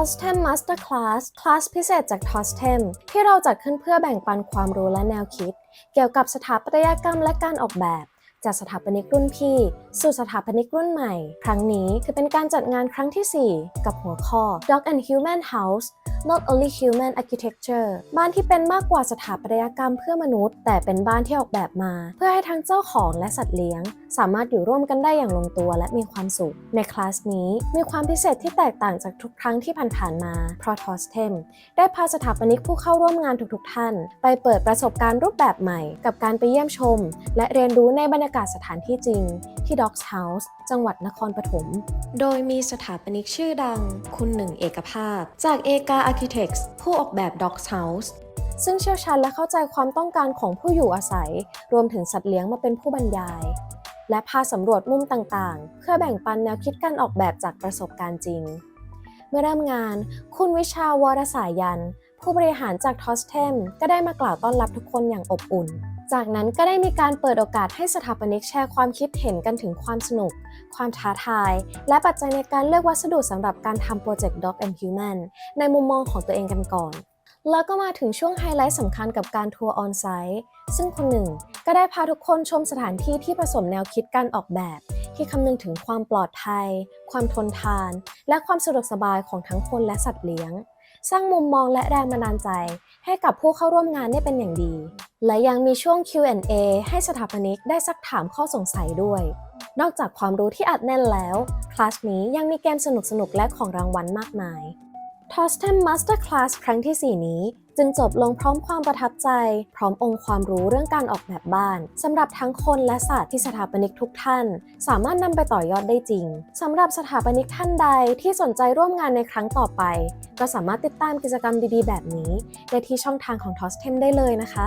t o s t e m Master Class คลาสพิเศษจาก t o s t e m ที่เราจัดขึ้นเพื่อแบ่งปันความรู้และแนวคิด เกี่ยวกับสถาปัตยกรรมและการออกแบบ จากสถาปนิกรุ่นพี่ สู่สถาปนิกรุ่นใหม่ ครั้งนี้คือเป็นการจัดงานครั้งที่ 4 กับหัวข้อ Dog and Human House Not Only Human Architecture บ้านที่เป็นมากกว่าสถาปัตยกรรมเพื่อมนุษย์ แต่เป็นบ้านที่ออกแบบมา เพื่อให้ทั้งเจ้าของและสัตว์เลี้ยง สามารถอยู่ร่วมกันได้อย่างลงตัวและมีความสุข ในคลาสนี้มีความพิเศษที่แตกต่างจากทุกครั้งที่ผ่านๆมา เพราะทอสเทมได้พาสถาปนิกผู้เข้าร่วมงานทุกๆท่าน ไปเปิดประสบการณ์รูปแบบใหม่ กับการไปเยี่ยมชม และเรียนรู้ในบรรยากาศสถานที่จริง ที่ Dogs House จังหวัดนครปฐม โดยมีสถาปนิกชื่อดัง คุณหนึ่งเอกภาพ จากเอกา Architects ผู้ออกแบบ Dogs House ซึ่งเชี่ยวชาญและเข้าใจความต้องการของผู้อยู่อาศัย รวมถึงสัตว์เลี้ยงมาเป็นผู้บรรยาย และพาสำรวจมุมต่างๆ เพื่อแบ่งปันแนวคิดการออกแบบจากประสบการณ์จริง เมื่อเริ่มงาน คุณวิชาวรสายยัน ผู้บริหารจากทอสเทมก็ได้มากล่าวต้อนรับทุกคนอย่างอบอุ่น จากนั้นก็ได้มีการเปิดโอกาสให้สถาปนิกแชร์ความคิดเห็นกันถึงความสนุก ความท้าทาย และปัจจัยในการเลือกวัสดุสำหรับการทำโปรเจกต์ Dog and Human ในมุมมองของตัวเองกันก่อน แล้วก็มาถึงช่วงไฮไลท์สำคัญกับการทัวร์ออนไซต์ซึ่งคนหนึ่งก็ได้พาทุกคนชมสถานที่ที่ผสมแนวคิดการออกแบบ ที่คำนึงถึงความปลอดภัย ความทนทาน และความสะดวกสบายของทั้งคนและสัตว์เลี้ยง สร้างมุมมองและแรงบันดาลใจ ให้กับผู้เข้าร่วมงานได้เป็นอย่างดี และยังมีช่วง Q&A ให้สถาปนิกได้ซักถามข้อสงสัยด้วย นอกจากความรู้ที่อัดแน่นแล้ว คลาสนี้ยังมีเกมสนุกๆ และของรางวัลมากมาย t o s t e m Master Class ครั้งที่ 4 นี้ จึงจบลงพร้อมความประทับใจ พร้อมองค์ความรู้เรื่องการออกแบบบ้านสำหรับทั้งคนและสัตว์ที่สถาปนิกทุกท่าน สามารถนำไปต่อยอดได้จริงสำหรับสถาปนิกท่านใดที่สนใจร่วมงานในครั้งต่อไป ก็สามารถติดตามกิจกรรมดีๆ แบบนี้ ได้ที่ช่องทางของ t o s t e m ได้เลยนะคะ